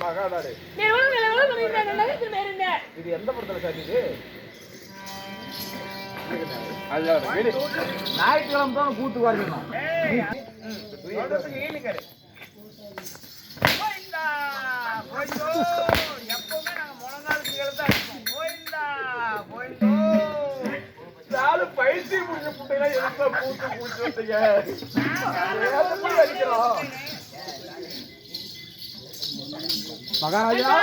மகாநாடு. இது எந்த படத்துல சார் இது? அதோட வீடு. ஞாயிற்றுக்கிழமை தான் கூட்டு வரணும். எப்பவுமே நாங்க முழங்கால் கீழே தான். கோயிந்தா, கோயிந்தோ. நாலு பயிற்சி முடிஞ்ச புட்டையெல்லாம் எதுக்கு கூட்டு கூட்டு வந்தீங்க? மகாராஜா.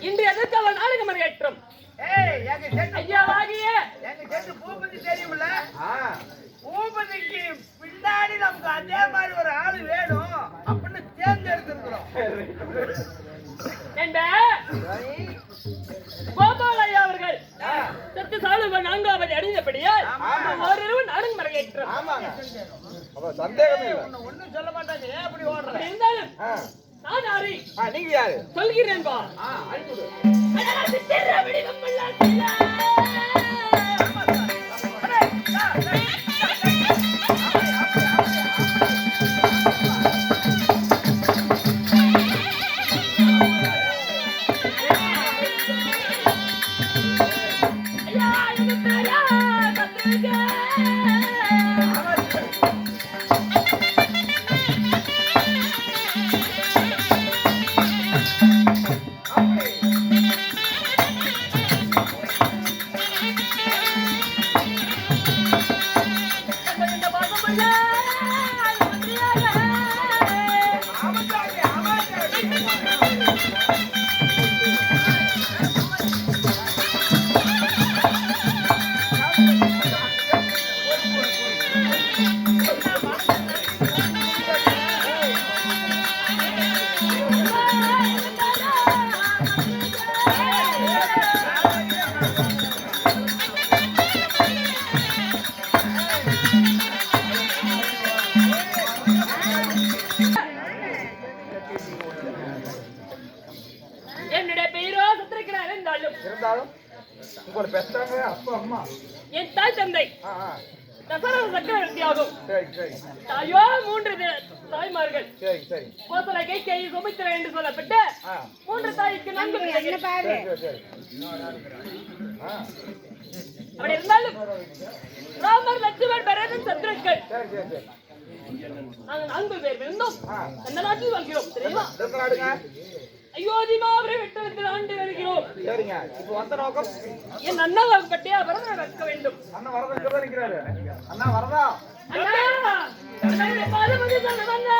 இன்று எதற்காக நாடகம் செட்டு ஐயாவாகிய. பூபதி தெரியுமில்ல பூபதிக்கு பின்னாடி நமக்கு அதே மாதிரி ஒரு ஆளு வேணும் அப்படின்னு தேர்ந்தெடுத்திருக்கிறோம். என்ப. கோபால் ஐயா அவர்கள் சத்து சாலுவ நான்காவது அடைந்தபடியால் ஓரிரவு நாடகம் அரங்கேற்றம் அப்ப சந்தேகமே இல்லை. உன்னை ஒண்ணும் சொல்ல மாட்டாங்க. ஏன் அப்படி ஓடுற? இருந்தாலும். நான் யாரை? நீங்க யாரு? சொல்கிறேன் பா ஆ, ராமர் லட்சுமண் பரதன் சத்ருக்கள் நாங்கள் நான்கு பேர் இருந்தோம். அந்த நாட்டில் வாழ்கிறோம் தெரியுமா? அயோத்தி மாபுரம் விட்டு ஆண்டு வருகிறோம். சரிங்க. இப்போ வந்த நோக்கம்? என் அண்ணாவாக பட்டியா பரதனை வைக்க வேண்டும். அண்ணா வரதா இங்க தான் நிக்கிறாரு. அண்ணா வரதா? அண்ணா! அண்ணா பாதமதி சொன்னவண்ண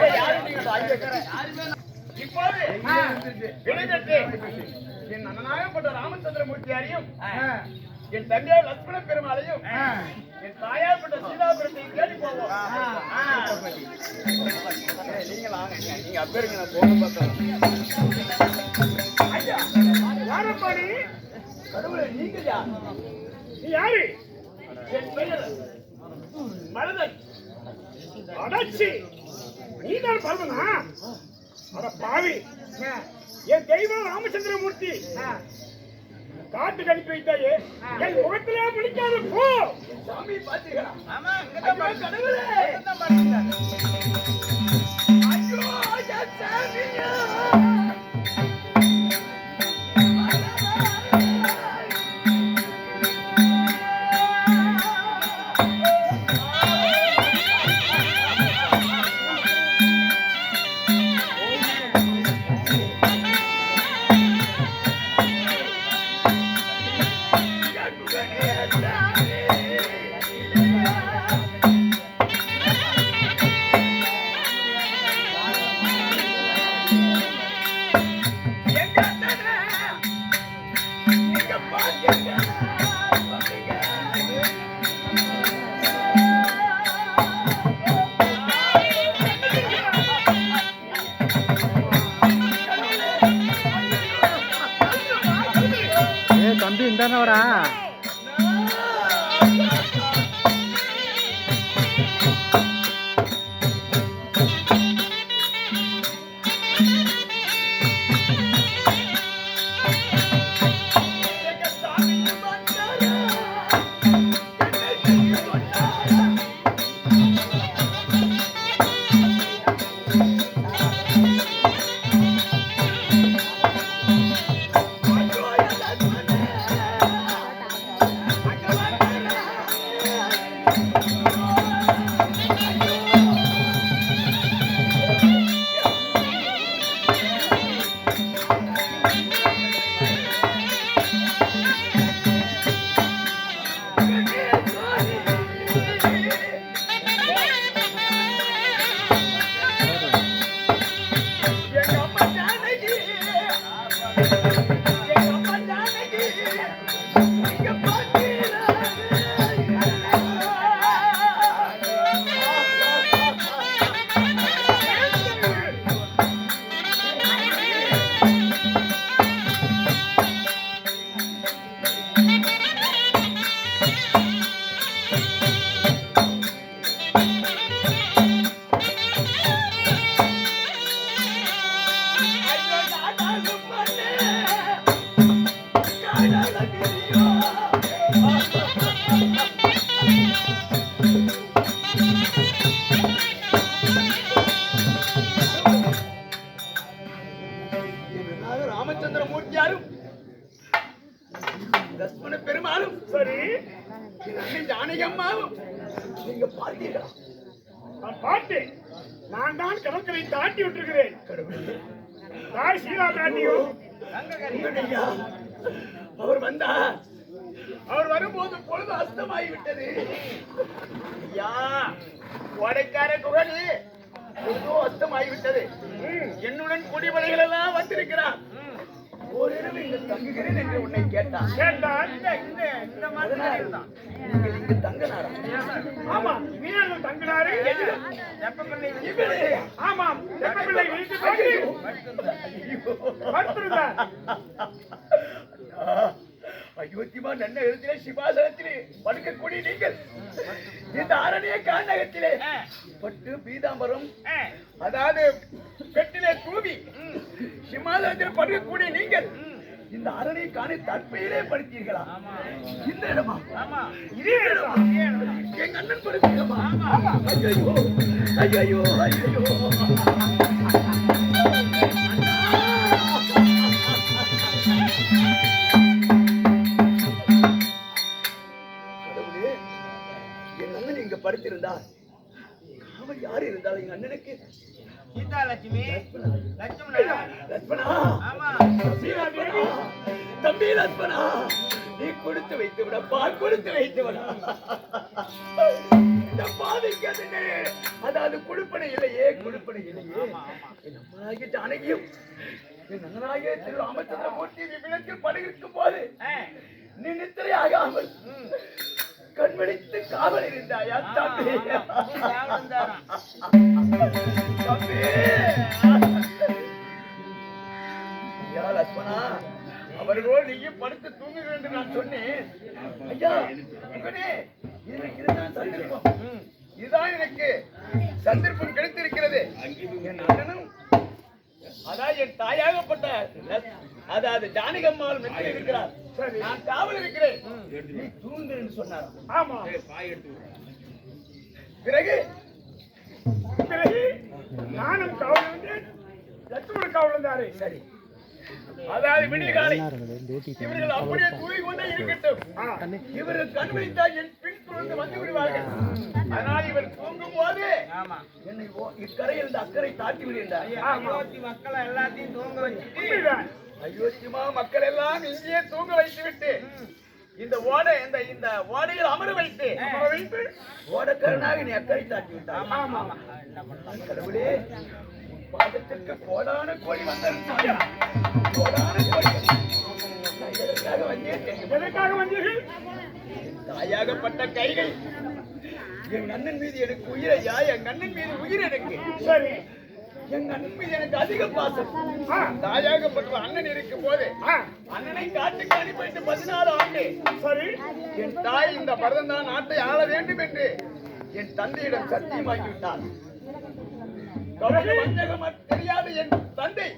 ஐயா கட்டு? இப்போது என் அண்ணனாகப்பட்ட ராமச்சந்திரமூர்த்தியாரையும். என் தந்தையார் லட்சுமண பெருமாளையும் தாயார்பட்ட சீதாபுரத்தையும் தேடி போவோம். நீங்க வாங்க நீங்க- நான் போக பார்த்தேன் ஐயா யாரப்பா நீ கடவுளே நீங்க நீ யாரு? என் பெயர் மருதன். அடச்சி. நீ தான் பரவனா அட பாவி. என் தெய்வம் ராமச்சந்திரமூர்த்தி. காட்டு கணிப்பு வைத்தாயே என் முகத்திலே பிடிக்காத போ. சாமி பாத்தீங்களா? ஆமா கடவுளே. ஐயோ ஏ Yeah. நான் தான் கடற்கரை தாண்டி விட்டிருக்கிறேன். தாய் சீதா தாண்டியும் அவர் வந்தார் அவர் வரும்போது பொழுது அஸ்தமாகி விட்டது ஐயா கோடைக்கார குகனி பொழுதோ அஸ்தமாகி விட்டது என்னுடன் குடிமலைகள் எல்லாம் வந்திருக்கிறார். ஓரிரவு இங்கு தங்குகிறேன் என்று உன்னை கேட்டான். கேட்டான் இந்த மாதிரி தான் நீங்கள் இங்கு தங்கினாரா ஆமா தங்கினாரு இவரே ஆமாம் பிள்ளை வீட்டு படுத்திருந்தார். அயோத்திமா நன்ன எழுத்திலே சிவாசனத்திலே படுக்கக்கூடிய நீங்கள். இந்த அரணிய காண்டகத்திலே பட்டு பீதாம்பரம் அதாவது பெட்டிலே தூவி சிம்மாசனத்தில் படுக்கக்கூடிய நீங்கள் இந்த அரணை காணி தற்பையிலே படுத்தீர்களா? இந்த இடமா? இதே இடமா? எங்க அண்ணன் படுத்த இடமா ஐயோ ஐயோ ஐயோ எங்க அண்ணனுக்கு சீதாலட்சுமி லட்சுமணா. ஆமா. லட்சுமணா, தம்பி லட்சுமணா. நீ கொடுத்து வைத்து விடப்பா கொடுத்து வைத்து விட. இந்த பாதைக்கு அது அதாவது குடுப்பனை இல்லையே குடுப்பனை இல்லையே. என் அம்மாகிய ஜானகியும் என் அண்ணனாகிய திரு ராமச்சந்திரமூர்த்தி விபிடத்தில் படுகிருக்கும் போது நீ நித்திரை ஆகாமல் கண்மணித்து காவல் இருந்தாயா தம்பி. தம்பி லட்சுமணா அவர்களோடு நீயும் படுத்து தூங்குங்கள் என்று நான் சொன்னேன். ஐயா மகனே இது இதுதான் சந்தர்ப்பம் இதுதான் எனக்கு சந்தர்ப்பம் கிடைத்திருக்கிறது. என் அண்ணனும் அதான் என் தாயாகப்பட்ட அதாவது ஜானகம்மாள் மெத்தில் இருக்கிறார். நான் காவல் இருக்கிறேன். நீ தூங்கு என்று சொன்னார். ஆமா. பிறகு? பிறகு நானும் கவலை வந்து லட்சுமண கவலை இருந்தாரு சரி. அதாவது விடிய காலை. இவர்கள் அப்படியே தூங்கி கொண்டே இருக்கட்டும். இவர்கள் கண்விழித்தால் என் பின் தொடர்ந்து வந்து விடுவார்கள். அதனால் இவர் தூங்கும் போது ஆமா. என்னை இக்கரையில் இருந்து அக்கறை தாட்டி விடுகின்றார் மக்களை எல்லாத்தையும் தூங்க வச்சுட்டு அயோத்தியமா மக்கள் எல்லாம் இங்கேயே தூங்க வைத்து விட்டு இந்த ஓடை இந்த இந்த ஓடையில் அமர வைத்து அமர வைத்து ஓடக்கரனாக நீ அக்கறை தாட்டி விட்டார். ஆமா கடவுளே பாதத்திற்கு கோடான கோடி வந்திருந்தாயா கோடான கோடி. எதற்காக வந்தேன்? தெரியுமா? எதற்காக வந்தீர்கள்? தாயாகப்பட்ட கைகள். என் அண்ணன் மீது எனக்கு உயிரையா என் அண்ணன் மீது உயிர் எனக்கு? சரி. என் மீது எனக்கு அதிக பாசம். தாயாகப்பட்ட அண்ணன் இருக்கும் போது அண்ணனை காட்டுக்கு அனுப்பிட்டு பதினாலு ஆண்டு. சரி. என் தாய் இந்த பரதன் தான் நாட்டை ஆள வேண்டும் என்று என் தந்தையிடம் சத்தியமாக்கி விட்டார் கவலை வஞ்சகம் தெரியாத என் தந்தை.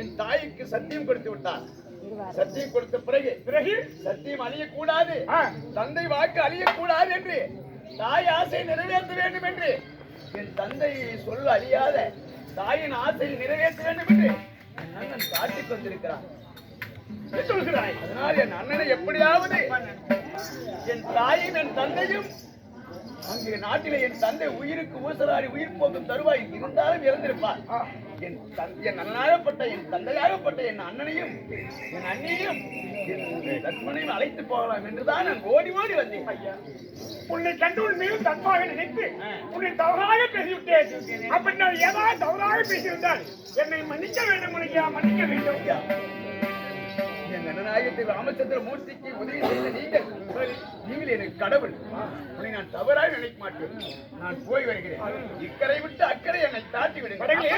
என் தாய்க்கு சத்தியம் கொடுத்து விட்டார். சத்தியம் கொடுத்த பிறகு பிறகு? சத்தியம் அழியக்கூடாது. தந்தை வாக்கு அழியக்கூடாது என்று தாய் ஆசை நிறைவேற்ற வேண்டும் என்று என் தந்தை சொல்ல அழியாத தாயின் ஆசையை நிறைவேற்ற வேண்டும் என்று என் அண்ணன் காட்டிக் கொண்டிருக்கிறான். சொல்கிறாய்? அதனால் என் அண்ணனை எப்படியாவது என் தாயும் என் தந்தையும் அங்கே நாட்டிலே என் தந்தை உயிருக்கு ஊசலாடி உயிர் போக்கும் தருவாய் இருந்தாலும் இறந்திருப்பார் என் என் அண்ணனாகப்பட்ட என் தந்தையாகப்பட்ட என் அண்ணனையும் என் அண்ணியையும் லட்சுமணையும் அழைத்து போகலாம் என்றுதான் நான் ஓடி ஓடி வந்தேன். உன்னை கண்டு உன் மீது நினைத்து உன்னை தவறாக பேசிவிட்டேன். அப்படி நான் ஏதாவது தவறாக பேசிவிட்டால் என்னை மன்னிக்க வேண்டும் உனக்கு மன்னிக்க வேண்டும் ஐயா, என் அண்ணனாகிய ராமச்சந்திர மூர்த்திக்கு உதவி செய்த நீங்கள் நீங்கள் எனக்கு கடவுள். உன்னை நான் தவறாக நினைக்க மாட்டேன். நான் போய் வருகிறேன். இக்கரை விட்டு அக்கறை என்னை தாட்டி விடுங்க படகில்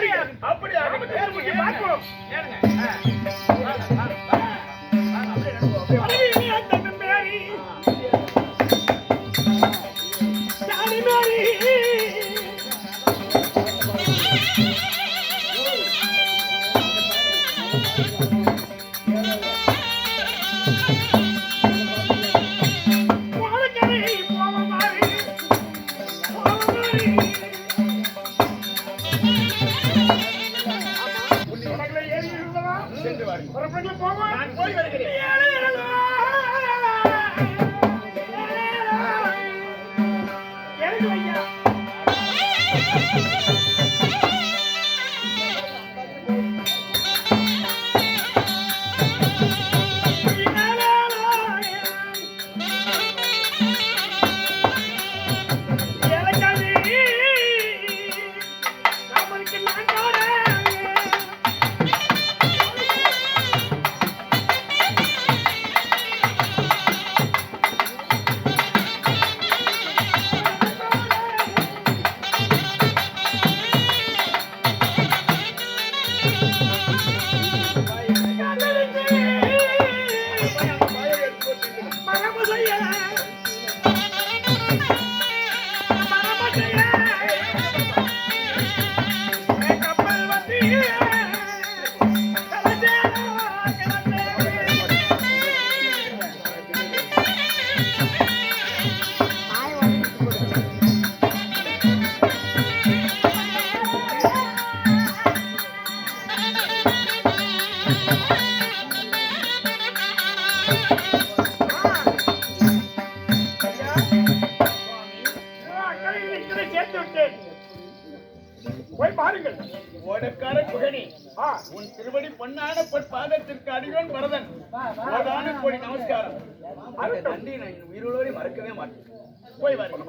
போய் பாருங்கள். ஓடக்கார குகனி உன் திருவடி பொன்னான பொற்பாதத்திற்கு அடியோன் வரதன். கோடி நமஸ்காரம். அந்த நன்றி நான் உயிரோடு மறக்கவே மாட்டேன். போய் வரேன்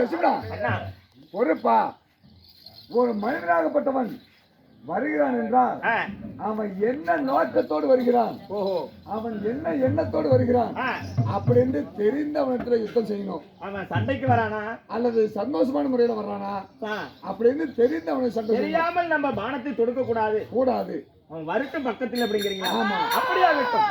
லட்சுமணா பொறுப்பா. ஒரு மனிதனாகப்பட்டவன் வருகிறான் என்றால் அவன் என்ன நோக்கத்தோடு வருகிறான்? ஓஹோ. அவன் என்ன எண்ணத்தோடு வருகிறான்? அப்படின்னு தெரிந்தவனத்துல யுத்தம் செய்யணும். அவன் சண்டைக்கு வரானா? அல்லது சந்தோஷமான முறையில வர்றானா? அப்படின்னு தெரிந்தவனை சண்டை செய்யணும். தெரியாமல் நம்ம பானத்தை தொடுக்க கூடாது. கூடாது அவன் வருட்டும் பக்கத்தில் அப்படிங்கிறீங்களா? ஆமா. அப்படியாகட்டும்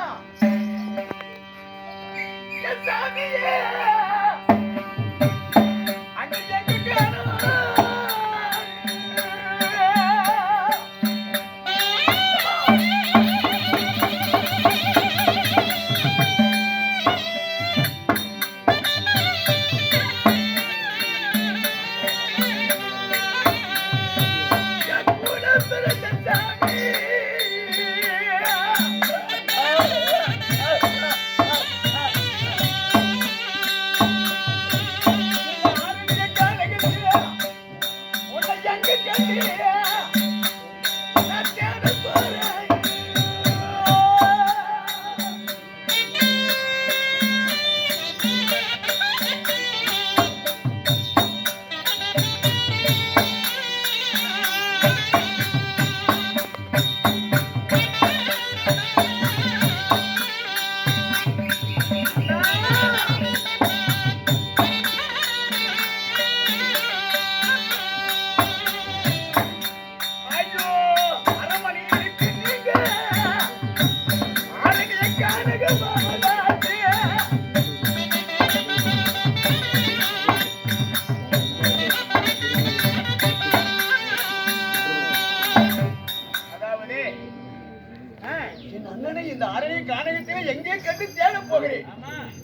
என் அண்ணனை இந்த அரணை கானகத்திலே எங்கே கண்டு தேட போகிறேன்?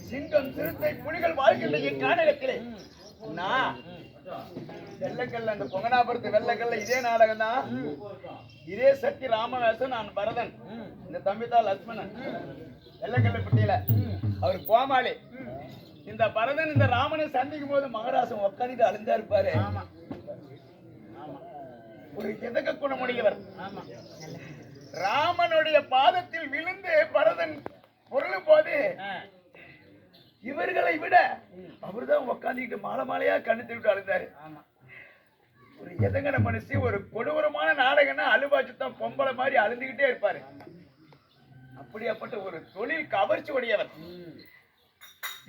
சிங்கம் சிறுத்தை புலிகள் வாழ்கின்ற என் கானகத்திலே. அண்ணா வெள்ளக்கல்ல அந்த பொங்கனாபுரத்து வெள்ளக்கல்ல இதே நாடகம் தான் இதே சக்தி ராமவேசன் நான் பரதன். இந்த தம்பி தான் லட்சுமணன் வெள்ளக்கல்ல பட்டியல. அவர் கோமாளி. இந்த பரதன் இந்த ராமனை சந்திக்கும் போது மகராசன் உட்காந்துட்டு அழுந்தா இருப்பாரு. ஒரு கிதக்க குணமுடையவர் ராமனுடைய பாதத்தில் விழுந்து பரதன் பொருளும் போது இவர்களை விட அவர்தான் உட்காந்துக்கிட்டு மாலை மாலையா கண்ணு திருட்டு அழுந்தாரு ஒரு எதங்கன மனுஷி ஒரு கொடூரமான நாடகம்னா அழுவாச்சு தான் பொம்பளை மாதிரி அழுந்துகிட்டே இருப்பாரு. அப்படியாப்பட்ட ஒரு தொழில் கவர்ச்சி உடையவர்.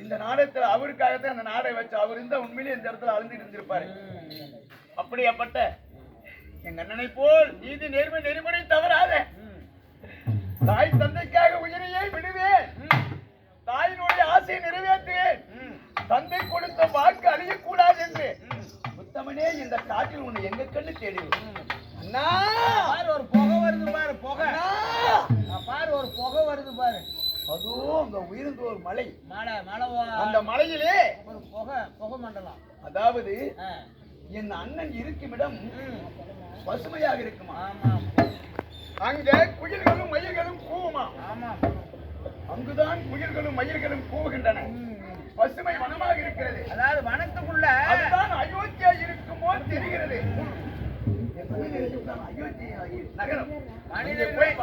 இந்த நாடகத்துல அவருக்காகத்தான் அந்த நாடகம் வச்சு அவர் இருந்தா உண்மையிலே இந்த இடத்துல அழுந்துட்டு இருந்திருப்பாரு. அப்படியாப்பட்ட எங்க அண்ணனை போல் நீதி நேர்மை நெறிமுறை தவறாத. தாய் தந்தைக்காக உயிரையே விடுவேன்? தாயினுடைய ஆசையை நிறைவேற்றுவேன். தந்தை கொடுத்த வாக்கு அழியக்கூடாது என்று. உத்தமனே இந்த காட்டில் உன்னை எங்க கண்ணு தேடுவேன்? அண்ணா! பாரு ஒரு புகை வருது பாரு புகை. பாரு ஒரு புகை வருது பாரு. அதோ அங்க உயர்ந்த ஒரு மலை. மழை வா- அந்த மலையிலே ஒரு புகை புகை மண்டலம். அதாவது. என் அண்ணன் இருக்குமிடம். பசுமையாக இருக்குமா? அங்க குயில்களும் மயில்களும் கூவுமா? அங்குதான் குயில்களும் மயில்களும் கூவுகின்றன. பசுமை வனமாக இருக்கிறது. அதாவது வனத்துக்குள்ள அதுதான் அயோத்தியா இருக்குமோ தெரிகிறது. அயோத்தியா நகரம். அங்கே போய்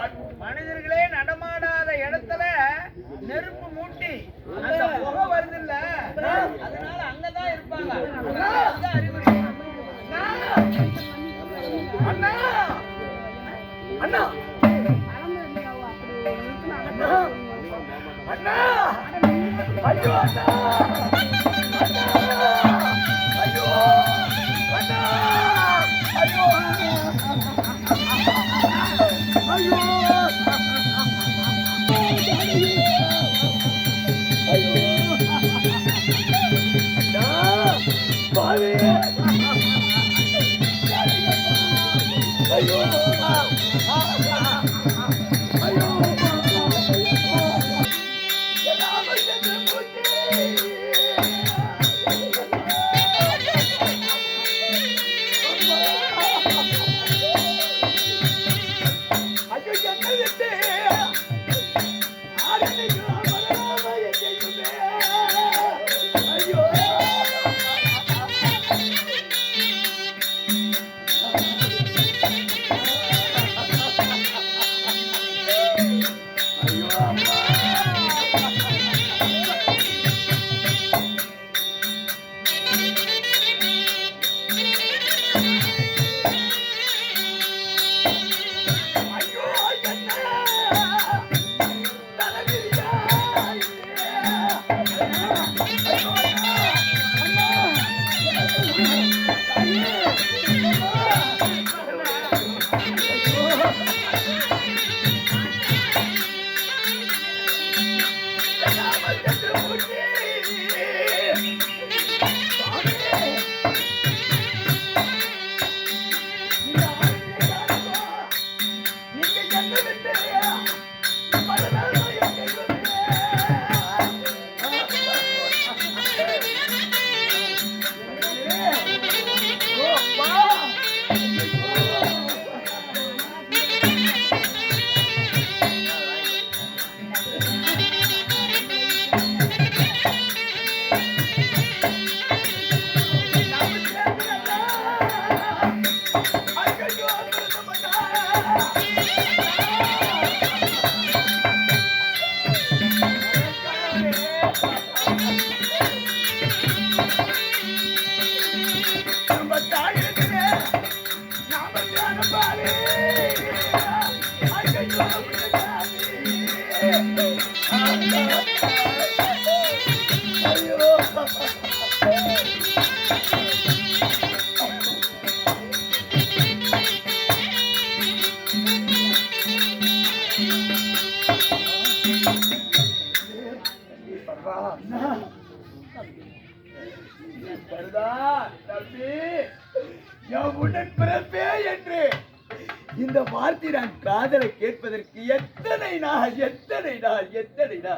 எத்தனை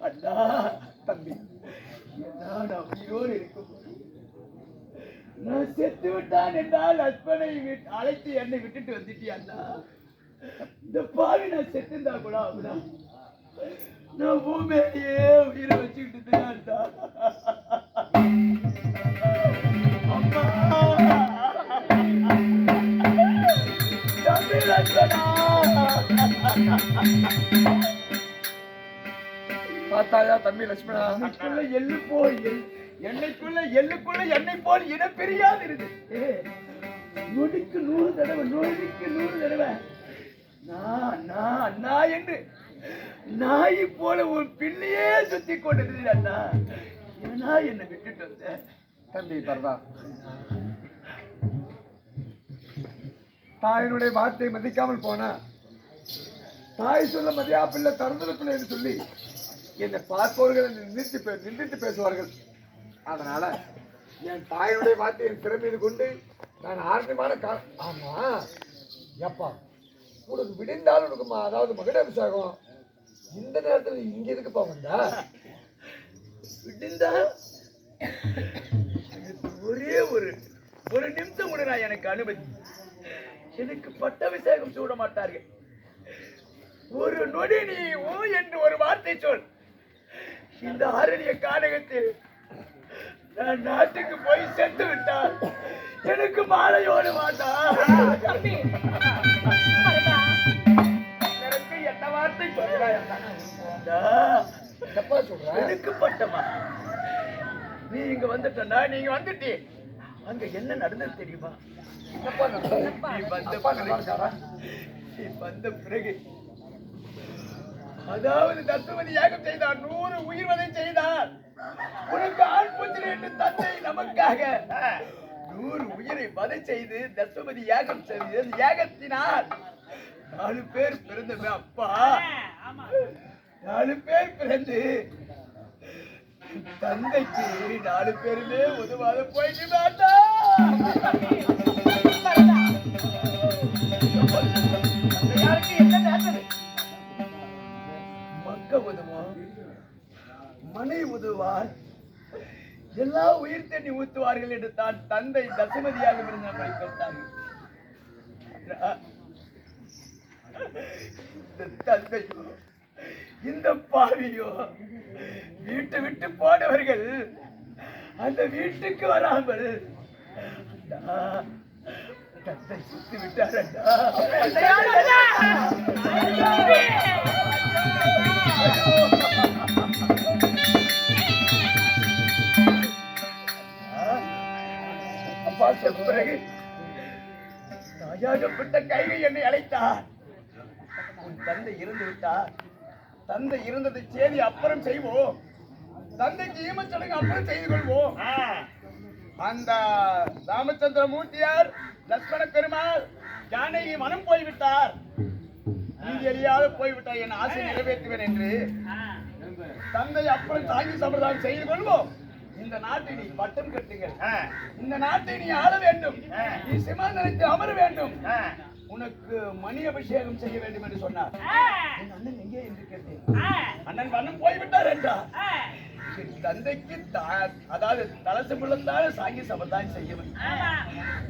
அண்ணா தம்பி நான் உயிரோடு நான் செத்து விட்டான் என்றால் அற்பனை விட்டு- அழைத்து என்னை விட்டுட்டு வந்துட்டியா இந்த பாவி நான் செத்துந்தா கூட ஆகுதா நான் பூமேலையே உயிரை வச்சுக்கிட்டு தான் இருந்தா அம்மா! தம்பி லட்சணா பார்த்தாயா தம்பி லட்சுமணா? என்னைக்குள்ள எள்ளு போய் என்னைக்குள்ள எள்ளுக்குள்ள என்னை போல் இடம் பிரியாது இருக்கு நொடிக்கு நூறு தடவை நொடிக்கு நூறு தடவை. நான் நான் நான் என்று நாய் போல உன் பின்னையே சுத்தி கொண்டு அண்ணா. ஏன்னா என்னை விட்டுட்டு வந்த தம்பி பரதா. தாயினுடைய வார்த்தை மதிக்காமல் போனா. தாய் சொல்ல மதியா பிள்ளை திறந்துட என்று சொல்லி என்னை பார்ப்பவர்கள் என்னை பே நின்றுட்டு பேசுவார்கள். அதனால என் தாயினுடைய வார்த்தையை திறன் கொண்டு நான் ஆர்வமான கா ஆமா. எப்பா உனக்கு விடிந்தால் உனக்கு அதாவது மகிழ அபிஷேகம் இந்த நேரத்தில் இங்க இருக்குப்பா வந்தா? விடிந்தா? எனக்கு ஒரே ஒரு ஒரு நிமிஷம் கூட நான் எனக்கு அனுமதி. எனக்கு பட்டாபிஷேகம் சூட மாட்டார்கள். ஒரு நொடி நீ ஓ என்று ஒரு வார்த்தை சொல். இந்த ஆரணிய கானகத்தில் நான் நாட்டுக்கு போய் சென்று விட்டால் எனக்கு மாலையோடு மாட்டா எனக்கு என்ன வார்த்தை சொல்றாய் எனக்கு பட்டமா? நீ இங்க வந்துட்டா நீங்க வந்துட்டே. அங்க என்ன நடந்தது தெரியுமா? நீ வந்த பிறகு நீ வந்த பிறகு அதாவது தத்துவதி யாகம் செய்தார். நூறு உயிர்வதை செய்தார். உனக்கு ஆண் புத்திரி என்று தந்தை நமக்காக. நூறு உயிரை வதை செய்து தத்துவதி யாகம் செய்து யாகத்தினார். நாலு பேர் பிறந்த அப்பா. நாலு பேர் பிறந்து தந்தைக்கு நாலு பேருமே உதவாத போயிட்டு மாட்டா யாருக்கு என்ன மக்க உதவும் மனை உதவார். எல்லா உயிர் தண்ணி ஊத்துவார்கள் என்று தான் தந்தை தசமதியாக இருந்த நம்மை இந்த தந்தையோ இந்த பாவியோ வீட்டை விட்டு போனவர்கள் அந்த வீட்டுக்கு வராமல் அண்ணா, தந்தை சுத்தி விட்டாரண்டா அப்பா சொன்ன பிறகு தாயாகப்பட்ட என்னை அழைத்தார். உன் தந்தை விட்டார். தந்தை இருந்ததை செய்தி அப்புறம் செய்வோம். தந்தைக்கு ஈமச்சடங்கு அப்புறம் செய்து கொள்வோம். அந்த ராமச்சந்திர மூர்த்தியார் லட்சுமண பெருமாள் ஜானகி மனம் போய்விட்டார். நீதி அறியாத போய்விட்டார் என் ஆசை நிறைவேற்றுவேன் என்று தந்தை அப்புறம் தாங்கி சம்பிரதாயம் செய்து கொள்வோம். இந்த நாட்டை நீ பட்டம் கட்டுங்கள். இந்த நாட்டை நீ ஆள வேண்டும். நீ சிமாந்தனத்தில் அமர வேண்டும். உனக்கு மணி அபிஷேகம் செய்ய வேண்டும் என்று சொன்னார். என் அண்ணன் எங்கே என்று கேட்டேன். அண்ணன் வண்ணம் போய்விட்டார் என்றார் என் தந்தைக்கு தா- அதாவது தலசு பிள்ளைந்தான சாங்கி சபதான் செய்யவன்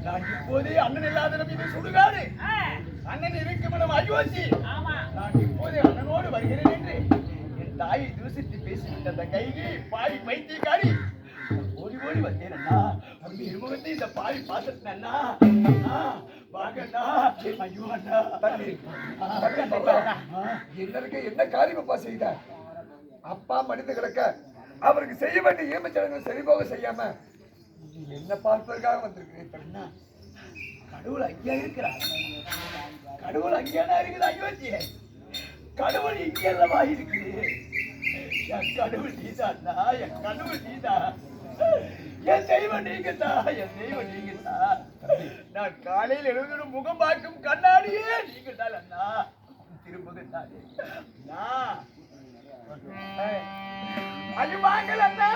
நான் இப்போதே அண்ணன் இல்லாத இது சுடுகாடு. அண்ணன் இருக்கும் இடம் அயோத்தி நான் இப்போதே அண்ணனோடு வருகிறேன் என்று என் தாயை தூசித்து பேசிவிட்ட அந்த கைகி பாய் பைத்தியக்காரி ஓடி ஓடி வந்தேன் அண்ணா. உங்க இருமுகத்தை இந்த பாய் பார்த்துட்டேன் அண்ணா. அண்ணா, வாங்க அண்ணா. ஐயோ அண்ணா என்னருக்கு என்ன காரியப்பா செய்தார் அப்பா மனித கிடக்க அவருக்கு செய்ய வேண்டிய ஈமச்சடங்கு சரிபோக செய்யாம நீ என்ன பார்ப்பதற்காக வந்திருக்கிறேன் கடவுள் அங்கே இருக்கிறார். கடவுள் அங்கே தான் இருக்குது அயோத்தியே கடவுள் இங்கே அல்லவா இருக்குது என் கடவுள் நீதான்னா என் கடவுள் நீதா. என் தெய்வம் நீங்கத்தா என் தெய்வம் நீங்கத்தா. நான் காலையில் எழுதுன முகம் பார்க்கும் கண்ணாடியே நீங்கத்தால் அண்ணா திருமுகத்தாலே அண்ணா அது வாங்கல் அண்ணா